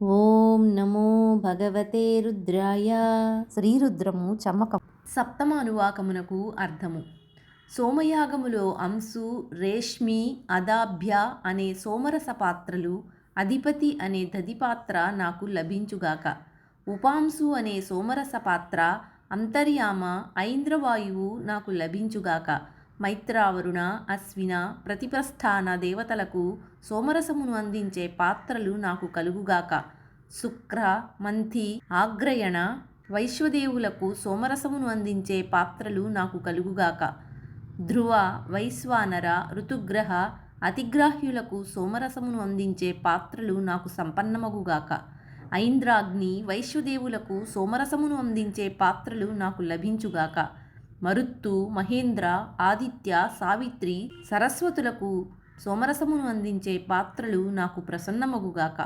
ఓం నమో భగవతే రుద్రాయ. శ్రీరుద్రము చమకం. సప్తమ అనువాకమునకు అర్థము. సోమయాగములో అంశు రేష్మి అదాభ్య అనే సోమరస పాత్రలు అధిపతి అనే దధిపాత్ర నాకు లభించుగాక. ఉపాంశు అనే సోమరస పాత్ర అంతర్యామ ఐంద్రవాయువు నాకు లభించుగాక. మైత్రావరుణ అశ్విన ప్రతిప్రస్థాన దేవతలకు సోమరసమును అందించే పాత్రలు నాకు కలుగుగాక. శుక్ర మంథి ఆగ్రయణ వైశ్వదేవులకు సోమరసమును అందించే పాత్రలు నాకు కలుగుగాక. ధ్రువ వైశ్వానర ఋతుగ్రహ అతిగ్రాహ్యులకు సోమరసమును అందించే పాత్రలు నాకు సంపన్నమగుగాక. ఐంద్రాగ్ని వైశ్వదేవులకు సోమరసమును అందించే పాత్రలు నాకు లభించుగాక. మరుత్తు మహేంద్ర ఆదిత్య సావిత్రి సరస్వతులకు సోమరసమును అందించే పాత్రలు నాకు ప్రసన్నమగుగాక.